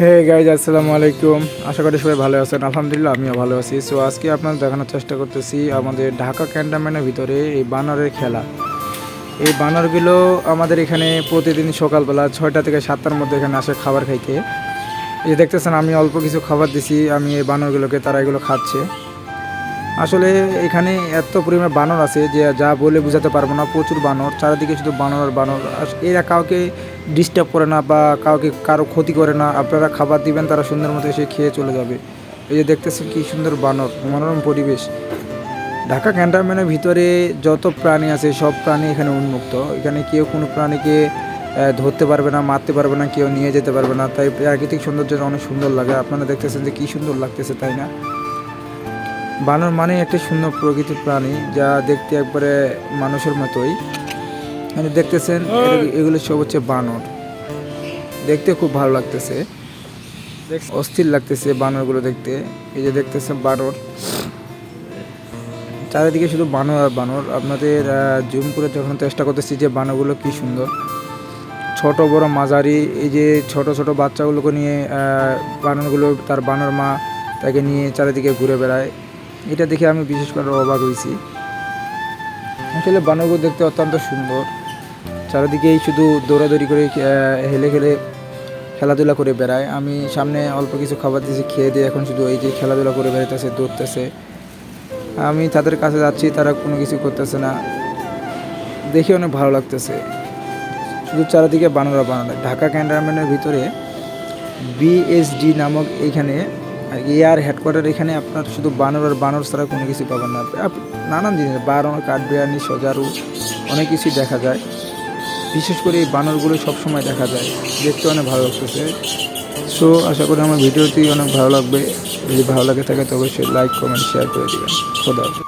Hey guys আসসালামু আলাইকুম। আশা করি সবাই ভালো আছেন। আলহামদুলিল্লাহ, আমিও ভালো আছি। সো আজকে আপনার দেখানোর চেষ্টা করতেছি আমাদের ঢাকা ক্যান্টনমেন্টের ভিতরে এই বানরের খেলা। এই বানরগুলো আমাদের এখানে প্রতিদিন সকালবেলা ছয়টা থেকে সাতটার মধ্যে এখানে আসে খাবার খাইতে। এই দেখতেছেন, আমি অল্প কিছু খাবার দিছি, আমি এই বানরগুলোকে, তারা এগুলো খাচ্ছে। আসলে এখানে এত পরিমাণে বানর আছে যে যা বলে বোঝাতে পারব না, প্রচুর বানর, চারিদিকে শুধু বানর আর বানর। এরা কাউকে ডিস্টার্ব করে না বা কাউকে কারও ক্ষতি করে না, আপনারা খাবার দিবেন, তারা সুন্দর মতো এসে খেয়ে চলে যাবে। এই যে দেখতেছেন কি সুন্দর বানর, মনোরম পরিবেশ। ঢাকা ক্যান্টনমেন্টের ভিতরে যত প্রাণী আছে, সব প্রাণী এখানে উন্মুক্ত। এখানে কেউ কোনো প্রাণীকে ধরতে পারবে না, মারতে পারবে না, কেউ নিয়ে যেতে পারবে না। তাই প্রাকৃতিক সৌন্দর্যটা অনেক সুন্দর লাগে। আপনারা দেখতেছেন যে কি সুন্দর লাগতেছে, তাই না? বানর মানে একটা সুন্দর প্রকৃতির প্রাণী, যা দেখতে একবারে মানুষের মতোই। মানে দেখতেছেন এগুলো- সব হচ্ছে বানর। দেখতে খুব ভালো লাগতেছে। অস্থির লাগতেছে বানরগুলো দেখতে। এই যে দেখতেছেন বানর। চারিদিকে শুধু বানর আর বানর। আপনাদের জুম করে যখন চেষ্টা করতেছি যে বানরগুলো কি সুন্দর। ছোট, বড় মাঝারি, এই যে ছোট ছোট বাচ্চাগুলোকে নিয়ে বানরগুলো, তার বানর মা তাকে নিয়ে চারিদিকে ঘুরে বেড়ায়। এটা দেখে আমি বিশেষ করে অবাক হয়েছি। আসলে বানরগুলো দেখতে অত্যন্ত সুন্দর। চারিদিকেই শুধু দৌড়াদৌড়ি করে হেলে খেলে খেলাধুলা করে বেড়ায়। আমি সামনে অল্প কিছু খাবার দিয়েছি, খেয়ে দিয়ে এখন শুধু এই যে খেলাধুলা করে বেড়াইতেছে, দৌড়তেছে। আমি তাদের কাছে যাচ্ছি, তারা কোনো কিছু করতেছে না। দেখে অনেক ভালো লাগতেছে। শুধু চারিদিকে বানরা বানানো ঢাকা ক্যান্টনমেন্টের ভিতরে বিএসডি নামক এইখানে এয়ার হেডকোয়ার্টার এখানে আপনার শুধু বানর আর বানর ছাড়া কোনো কিছু পাবেন না। নানান জিনিস বানর কাঠবিরিয়ানি সজারু, অনেক কিছুই দেখা যায়। বিশেষ করে এই বানরগুলো সবসময় দেখা যায়। দেখতে অনেক ভালো লাগতেছে। সো আশা করি আমার ভিডিওটি অনেক ভালো লাগবে। যদি ভালো লাগে থাকে তবে সে লাইক কমেন্ট শেয়ার করে দেবেন। খোদা।